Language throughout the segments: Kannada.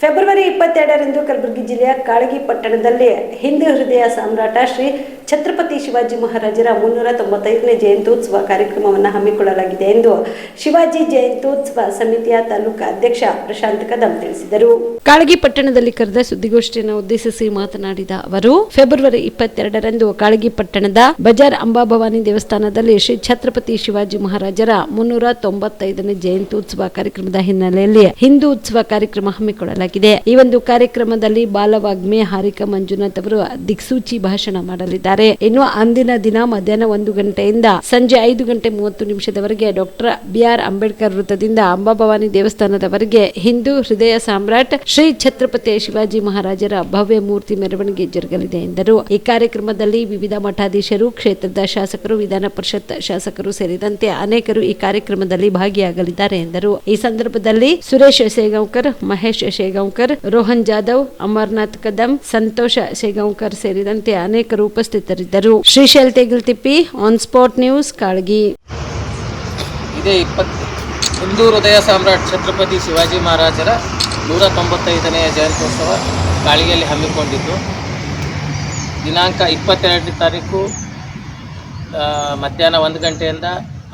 ಫೆಬ್ರವರಿ ಇಪ್ಪತ್ತೆರಡರಂದು ಕಲಬುರಗಿ ಜಿಲ್ಲೆಯ ಕಾಳಗಿ ಪಟ್ಟಣದಲ್ಲಿ ಹಿಂದೂ ಹೃದಯ ಸಾಮ್ರಾಟ ಶ್ರೀ ಛತ್ರಪತಿ ಶಿವಾಜಿ ಮಹಾರಾಜರ ಮುನ್ನೂರ ತೊಂಬತ್ತೈದನೇ ಜಯಂತ್ಯೋತ್ಸವ ಕಾರ್ಯಕ್ರಮವನ್ನು ಹಮ್ಮಿಕೊಳ್ಳಲಾಗಿದೆ ಎಂದು ಶಿವಾಜಿ ಜಯಂತ್ಯೋತ್ಸವ ಸಮಿತಿಯ ತಾಲೂಕಾ ಅಧ್ಯಕ್ಷ ಪ್ರಶಾಂತ್ ಕದಂ ತಿಳಿಸಿದರು. ಕಾಳಗಿ ಪಟ್ಟಣದಲ್ಲಿ ಕರೆದ ಸುದ್ದಿಗೋಷ್ಠಿಯನ್ನು ಉದ್ದೇಶಿಸಿ ಮಾತನಾಡಿದ ಅವರು, ಫೆಬ್ರವರಿ ಇಪ್ಪತ್ತೆರಡರಂದು ಕಾಳಗಿ ಪಟ್ಟಣದ ಬಜಾರ್ ಅಂಬಾಭವಾನಿ ದೇವಸ್ಥಾನದಲ್ಲಿ ಶ್ರೀ ಛತ್ರಪತಿ ಶಿವಾಜಿ ಮಹಾರಾಜರ ಮುನ್ನೂರ ತೊಂಬತ್ತೈದನೇ ಜಯಂತ್ಯೋತ್ಸವ ಕಾರ್ಯಕ್ರಮದ ಹಿನ್ನೆಲೆಯಲ್ಲಿ ಹಿಂದೂ ಉತ್ಸವ ಕಾರ್ಯಕ್ರಮ ಹಮ್ಮಿಕೊಳ್ಳಲಾಗಿದೆ. ಈ ಒಂದು ಕಾರ್ಯಕ್ರಮದಲ್ಲಿ ಬಾಲವಾಗ್ಮಿ ಹಾರಿಕಾ ಮಂಜುನಾಥ್ ಅವರು ದಿಕ್ಸೂಚಿ ಭಾಷಣ ಮಾಡಲಿದ್ದಾರೆ. ಇನ್ನು ಅಂದಿನ ದಿನ ಮಧ್ಯಾಹ್ನ ಒಂದು ಗಂಟೆಯಿಂದ ಸಂಜೆ ಐದು ಗಂಟೆ ಮೂವತ್ತು ನಿಮಿಷದವರೆಗೆ ಡಾಕ್ಟರ್ ಬಿಆರ್ ಅಂಬೇಡ್ಕರ್ ವೃತ್ತದಿಂದ ಅಂಬಾಭವಾನಿ ದೇವಸ್ಥಾನದವರೆಗೆ ಹಿಂದೂ ಹೃದಯ ಸಾಮ್ರಾಟ್ ಶ್ರೀ ಛತ್ರಪತಿ ಶಿವಾಜಿ ಮಹಾರಾಜರ ಭವ್ಯ ಮೂರ್ತಿ ಮೆರವಣಿಗೆ ಜರುಗಲಿದೆ ಎಂದರು. ಈ ಕಾರ್ಯಕ್ರಮದಲ್ಲಿ ವಿವಿಧ ಮಠಾಧೀಶರು, ಕ್ಷೇತ್ರದ ಶಾಸಕರು, ವಿಧಾನ ಪರಿಷತ್ ಶಾಸಕರು ಸೇರಿದಂತೆ ಅನೇಕರು ಈ ಕಾರ್ಯಕ್ರಮದಲ್ಲಿ ಭಾಗಿಯಾಗಲಿದ್ದಾರೆ ಎಂದರು. ಈ ಸಂದರ್ಭದಲ್ಲಿ ಸುರೇಶ್ ಶೇಗಾಂವ್ಕರ್, ಮಹೇಶ್ ಶೇಗಾಂವ್ಕರ್, ರೋಹನ್ ಜಾಧವ್, ಅಮರ್ನಾಥ್ ಕದಂ, ಸಂತೋಷ ಶೇಗಾಂವ್ಕರ್ ಸೇರಿದಂತೆ ಅನೇಕರು ಉಪಸ್ಥಿತರಿದ್ದರು Shrishail Tegiltippi on spot news Kalagi. ಇದೇ ಹಿಂದೂ ಹೃದಯ ಸಾಮ್ರಾಟ್ ಛತ್ರಪತಿ ಶಿವಾಜಿ ಮಹಾರಾಜರ ನೂರ ತೊಂಬತ್ತೈದನೆಯ ಜಯಂತ್ಯೋತ್ಸವ ಕಾಳಿಗೆಯಲ್ಲಿ ಹಮ್ಮಿಕೊಂಡಿದ್ದು. ದಿನಾಂಕ ಇಪ್ಪತ್ತೆರಡನೇ ತಾರೀಕು ಮಧ್ಯಾಹ್ನ ಒಂದು ಗಂಟೆಯಿಂದ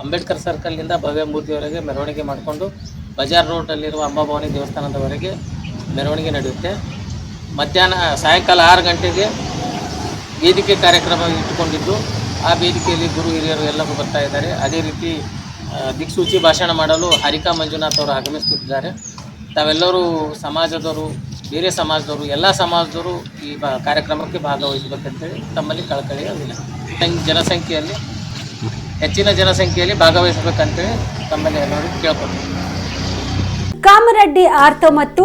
ಅಂಬೇಡ್ಕರ್ ಸರ್ಕಲ್ನಿಂದ ಭವ್ಯ ಮೂರ್ತಿಯವರೆಗೆ ಮೆರವಣಿಗೆ ಮಾಡಿಕೊಂಡು ಬಜಾರ್ ರೋಡಲ್ಲಿರುವ ಅಂಬಾಭವಾನಿ ದೇವಸ್ಥಾನದವರೆಗೆ ಮೆರವಣಿಗೆ ನಡೆಯುತ್ತೆ. ಮಧ್ಯಾಹ್ನ, ಸಾಯಂಕಾಲ ಆರು ಗಂಟೆಗೆ ವೇದಿಕೆ ಕಾರ್ಯಕ್ರಮ ಇಟ್ಟುಕೊಂಡಿದ್ದು, ಆ ವೇದಿಕೆಯಲ್ಲಿ ಗುರು ಹಿರಿಯರು ಎಲ್ಲರೂ ಬರ್ತಾ ಇದ್ದಾರೆ. ಅದೇ ರೀತಿ ದಿಕ್ಸೂಚಿ ಭಾಷಣ ಮಾಡಲು ಹರಿಕಾ ಮಂಜುನಾಥ್ ಅವರು ಆಗಮಿಸುತ್ತಿದ್ದಾರೆ. ತಾವೆಲ್ಲರೂ ಸಮಾಜದವರು, ಬೇರೆ ಸಮಾಜದವರು, ಎಲ್ಲ ಸಮಾಜದವರು ಈ ಬ, ಕಾರ್ಯಕ್ರಮಕ್ಕೆ ಭಾಗವಹಿಸಬೇಕಂತೇಳಿ ತಮ್ಮಲ್ಲಿ ಕಳಕಳಿಯ ಜನಸಂಖ್ಯೆಯಲ್ಲಿ, ಹೆಚ್ಚಿನ ಜನಸಂಖ್ಯೆಯಲ್ಲಿ ಭಾಗವಹಿಸಬೇಕಂತೇಳಿ ತಮ್ಮಲ್ಲಿ ಎಲ್ಲರೂ ಕೇಳ್ಕೊಳ್ತೀವಿ. ಕಾಮರೆಡ್ಡಿ ಆರ್ತ ಮತ್ತು